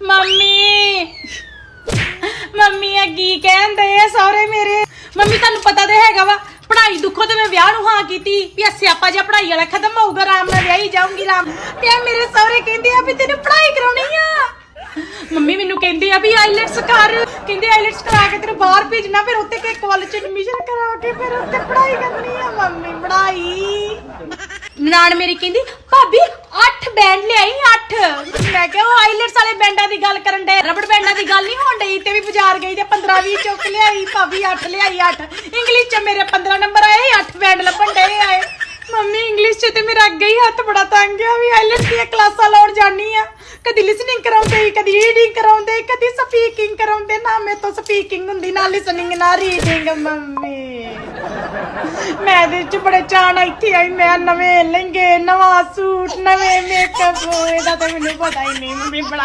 Mummy. Mummy ਆ ਕੀ ਕਹਿੰਦੇ ਆ ਸਹੁਰੇ ਮੇਰੇ? ਮੰਮੀ, ਤੁਹਾਨੂੰ ਪਤਾ ਤੇ ਹੈਗਾ ਵਾ, ਪੜ੍ਹਾਈ ਦੁੱਖੋਂ ਤੇ ਮੈਂ ਵਿਆਹ ਨੂੰ ਹਾਂ ਕੀਤੀ, ਵੀ ਆ ਸਿਆਪਾ ਜਿਹਾ ਪੜ੍ਹਾਈ ਵਾਲਾ ਖਤਮ ਹੋਊਗਾ, ਆਰਾਮ ਨਾਲ ਵਿਆਹੀ ਜਾਊਂਗੀ, ਆਰਾਮ ਤੇ ਆ ਮੇਰੇ ਸਹੁਰੇ ਕਹਿੰਦੇ ਆ ਵੀ ਤੈਨੂੰ ਪੜ੍ਹਾਈ ਕਰਾਉਣੀ ਆ। ਮੰਮੀ, ਮੈਨੂੰ ਕਹਿੰਦੇ ਆ ਵੀ ਆਈਲੈਟਸ ਕਰ। ਕਹਿੰਦੇ ਆਈਲੈਟਸ ਕਰਾ ਕੇ ਤੈਨੂੰ ਬਾਹਰ ਭੇਜਣਾ, ਫਿਰ ਉੱਥੇ ਕਿ ਕਾਲਜ ਐਡਮਿਸ਼ਨ ਕਰਾ ਕੇ ਫਿਰ ਉੱਥੇ ਪੜ੍ਹਾਈ ਕਰਨੀ ਆ। ਮੰਮੀ, ਪੜ੍ਹਾਈ। ਨਾਨ ਮੇਰੀ ਕਹਿੰਦੀ, ਭਾਬੀ 8 ਬੈਂਡ ਲਿਆਈ 8 ਮੈਂ ਕਿਹਾ ਉਹ ਆਈਲੈਟਸ ਵਾਲੇ ਬੈਂਡਾਂ ਦੀ ਗੱਲ ਕਰਨ ਦੇ ਰਬੜ ਬੈਂਡਾਂ ਦੀ ਗੱਲ ਨਹੀਂ ਹੋਣ ਡਈ ਤੇ ਵੀ ਬਾਜ਼ਾਰ ਗਈ ਤੇ 15 20 ਚੁੱਕ ਲਿਆਈ, ਭਾਬੀ 8 ਲਿਆਈ 8 ਇੰਗਲਿਸ਼ ਚ ਮੇਰੇ 15 ਨੰਬਰ ਆਏ 8 ਬੈਂਡ ਲੱਭਣ ਡੇ ਆਏ। ਮੰਮੀ ਇੰਗਲਿਸ਼ ਚ ਤੇ ਮੇਰਾ ਅੱਗੇ ਹੀ ਹੱਥ ਬੜਾ ਤੰਗ ਆ ਵੀ ਆਈਲੈਟਸ ਦੀਆਂ ਕਲਾਸਾਂ ਲਾਉਣ ਜਾਨੀ ਆ। ਕਦੀ ਲਿਸਨਿੰਗ ਕਰਾਉਂਦੇ, ਕਦੀ ਰੀਡਿੰਗ ਕਰਾਉਂਦੇ, ਕਦੀ ਸਪੀਕਿੰਗ ਕਰਾਉਂਦੇ। ਨਾ ਮੇਰੇ ਤੋਂ ਸਪੀਕਿੰਗ ਹੁੰਦੀ, ਨਾ ਲਿਸਨਿੰਗ ਨਾ ਰੀਡਿੰਗ ਮੰਮੀ। ਮੈਂ ਦੇ ਚ ਬੜੇ ਚਾਣ ਇੱਥੇ ਆਈ, ਮੈਂ ਨਵੇਂ ਲਹਿੰਗੇ, ਨਵਾਂ ਸੂਟ, ਨਵੇਂ ਮੇਕਅਪ ਇਹਦਾ ਤਾਂ ਮੈਨੂੰ ਪਤਾ ਹੀ ਨਹੀਂ, ਮੰਮੀ ਬੜਾ